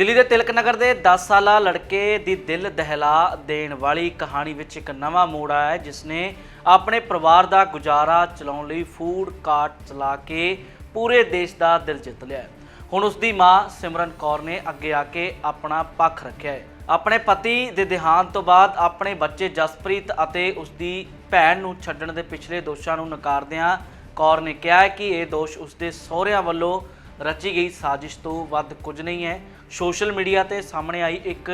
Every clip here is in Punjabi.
ਦਿੱਲੀ ਦੇ ਤਿਲਕ ਨਗਰ ਦੇ 10 ਸਾਲਾ ਲੜਕੇ ਦੀ ਦਿਲ ਦਹਿਲਾ ਦੇਣ ਵਾਲੀ ਕਹਾਣੀ ਵਿੱਚ ਇੱਕ ਨਵਾਂ ਮੋੜ ਆਇਆ ਹੈ, ਜਿਸ ਨੇ ਆਪਣੇ ਪਰਿਵਾਰ ਦਾ ਗੁਜ਼ਾਰਾ ਚਲਾਉਣ ਲਈ ਫੂਡ ਕਾਰਟ ਚਲਾ ਕੇ ਪੂਰੇ ਦੇਸ਼ ਦਾ ਦਿਲ ਜਿੱਤ ਲਿਆ ਹੁਣ ਉਸ ਦੀ ਮਾਂ ਸਿਮਰਨ ਕੌਰ ਨੇ ਅੱਗੇ ਆ ਕੇ ਆਪਣਾ ਪੱਖ ਰੱਖਿਆ ਹੈ। ਆਪਣੇ ਪਤੀ ਦੇ ਦੇਹਾਂਤ ਤੋਂ ਬਾਅਦ ਆਪਣੇ ਬੱਚੇ ਜਸਪ੍ਰੀਤ ਅਤੇ ਉਸ ਦੀ ਭੈਣ ਨੂੰ ਛੱਡਣ ਦੇ ਪਿਛਲੇ ਦੋਸ਼ਾਂ ਨੂੰ ਨਕਾਰਦਿਆਂ ਕੌਰ ਨੇ ਕਿਹਾ ਕਿ ਇਹ ਦੋਸ਼ ਉਸ ਦੇ ਸਹੁਰਿਆਂ ਵੱਲੋਂ ਰਚੀ ਗਈ ਸਾਜ਼ਿਸ਼ ਤੋਂ ਵੱਧ ਕੁਝ ਨਹੀਂ ਹੈ। ਸੋਸ਼ਲ ਮੀਡੀਆ ਤੇ ਸਾਹਮਣੇ ਆਈ ਇੱਕ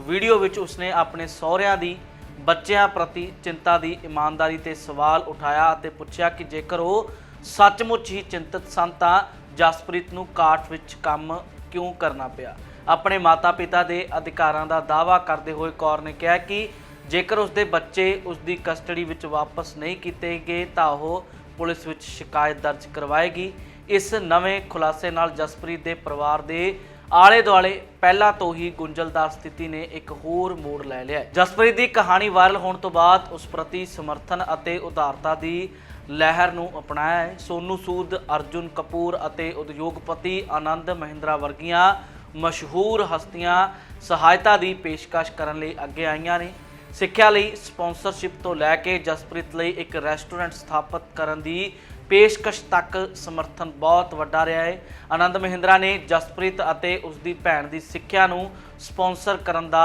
ਵੀਡੀਓ ਵਿੱਚ ਉਸਨੇ ਆਪਣੇ ਸਹੁਰਿਆਂ ਦੀ, ਬੱਚਿਆਂ ਪ੍ਰਤੀ ਚਿੰਤਾ ਦੀ ਇਮਾਨਦਾਰੀ ਤੇ ਸਵਾਲ ਉਠਾਇਆ ਅਤੇ ਪੁੱਛਿਆ ਕਿ ਜੇਕਰ ਉਹ ਸੱਚਮੁੱਚ ਹੀ ਚਿੰਤਤ ਸਨ ਤਾਂ ਜਸਪ੍ਰੀਤ ਨੂੰ ਕਾਠ ਵਿੱਚ ਕੰਮ ਕਿਉਂ ਕਰਨਾ ਪਿਆ? ਆਪਣੇ ਮਾਤਾ-ਪਿਤਾ ਦੇ ਅਧਿਕਾਰਾਂ ਦਾ ਦਾਅਵਾ ਕਰਦੇ ਹੋਏ ਕੌਰ ਨੇ ਕਿਹਾ ਕਿ ਜੇਕਰ ਉਸਦੇ ਬੱਚੇ ਉਸਦੀ ਕਸਟਡੀ ਵਿੱਚ ਵਾਪਸ ਨਹੀਂ ਕੀਤੇ ਗਏ ਤਾਂ ਉਹ ਪੁਲਿਸ ਵਿੱਚ ਸ਼ਿਕਾਇਤ ਦਰਜ ਕਰਵਾਏਗੀ। ਇਸ ਨਵੇਂ ਖੁਲਾਸੇ ਨਾਲ ਜਸਪ੍ਰੀਤ ਦੇ ਪਰਿਵਾਰ ਦੇ ਆਲੇ ਦੁਆਲੇ ਪਹਿਲਾਂ ਤੋਂ ਹੀ ਗੁੰਝਲਦਾਰ ਸਥਿਤੀ ਨੇ ਇੱਕ ਹੋਰ ਮੋੜ ਲੈ ਲਿਆ ਜਸਪ੍ਰੀਤ ਦੀ ਕਹਾਣੀ ਵਾਇਰਲ ਹੋਣ ਤੋਂ ਬਾਅਦ ਉਸ ਪ੍ਰਤੀ ਸਮਰਥਨ ਅਤੇ ਉਦਾਰਤਾ ਦੀ ਲਹਿਰ ਨੂੰ ਅਪਣਾਇਆ ਹੈ। ਸੋਨੂ ਸੂਦ, ਅਰਜੁਨ ਕਪੂਰ ਅਤੇ ਉਦਯੋਗਪਤੀ ਆਨੰਦ ਮਹਿੰਦਰਾ ਵਰਗੀਆਂ ਮਸ਼ਹੂਰ ਹਸਤੀਆਂ ਸਹਾਇਤਾ ਦੀ ਪੇਸ਼ਕਸ਼ ਕਰਨ ਲਈ ਅੱਗੇ ਆਈਆਂ ਨੇ। ਸਿੱਖਿਆ ਲਈ ਸਪਾਂਸਰਸ਼ਿਪ ਤੋਂ ਲੈ ਕੇ ਜਸਪ੍ਰੀਤ ਲਈ ਇੱਕ ਰੈਸਟੋਰੈਂਟ ਸਥਾਪਿਤ ਕਰਨ ਦੀ ਪੇਸ਼ਕਸ਼ ਤੱਕ ਸਮਰਥਨ ਬਹੁਤ ਵੱਡਾ ਰਿਹਾ ਹੈ। ਆਨੰਦ ਮਹਿੰਦਰਾ ਨੇ ਜਸਪ੍ਰੀਤ ਅਤੇ ਉਸ ਦੀ ਭੈਣ ਦੀ ਸਿੱਖਿਆ ਨੂੰ ਸਪਾਂਸਰ ਕਰਨ ਦਾ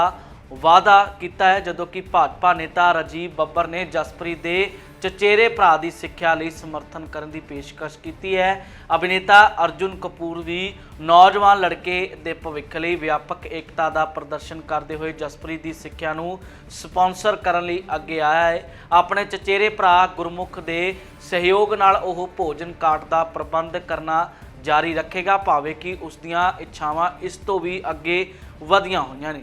ਵਾਅਦਾ ਕੀਤਾ ਹੈ, ਜਦੋਂ ਕਿ ਭਾਜਪਾ ਨੇਤਾ ਰਾਜੀਵ ਬੱਬਰ ਨੇ ਜਸਪ੍ਰੀਤ ਦੇ ਚਚੇਰੇ ਭਰਾ ਦੀ ਸਿੱਖਿਆ ਲਈ ਸਮਰਥਨ ਕਰਨ ਦੀ ਪੇਸ਼ਕਸ਼ ਕੀਤੀ ਹੈ। ਅਭਿਨੇਤਾ ਅਰਜੁਨ ਕਪੂਰ ਵੀ ਨੌਜਵਾਨ ਲੜਕੇ ਦੇ ਭਵਿੱਖ ਲਈ ਵਿਆਪਕ ਏਕਤਾ ਦਾ ਪ੍ਰਦਰਸ਼ਨ ਕਰਦੇ ਹੋਏ ਜਸਪ੍ਰੀਤ ਦੀ ਸਿੱਖਿਆ ਨੂੰ ਸਪਾਂਸਰ ਕਰਨ ਲਈ ਅੱਗੇ ਆਇਆ ਹੈ। ਆਪਣੇ ਚਚੇਰੇ ਭਰਾ ਗੁਰਮੁਖ ਦੇ ਸਹਿਯੋਗ ਨਾਲ ਉਹ ਭੋਜਨ ਕਾਟ ਦਾ ਪ੍ਰਬੰਧ ਕਰਨਾ ਜਾਰੀ ਰੱਖੇਗਾ। ਭਾਵੇਂ ਕਿ ਉਸ ਦੀਆਂ ਇੱਛਾਵਾਂ ਇਸ ਤੋਂ ਵੀ ਅੱਗੇ ਵਧੀਆਂ ਹੋਈਆਂ ਨੇ।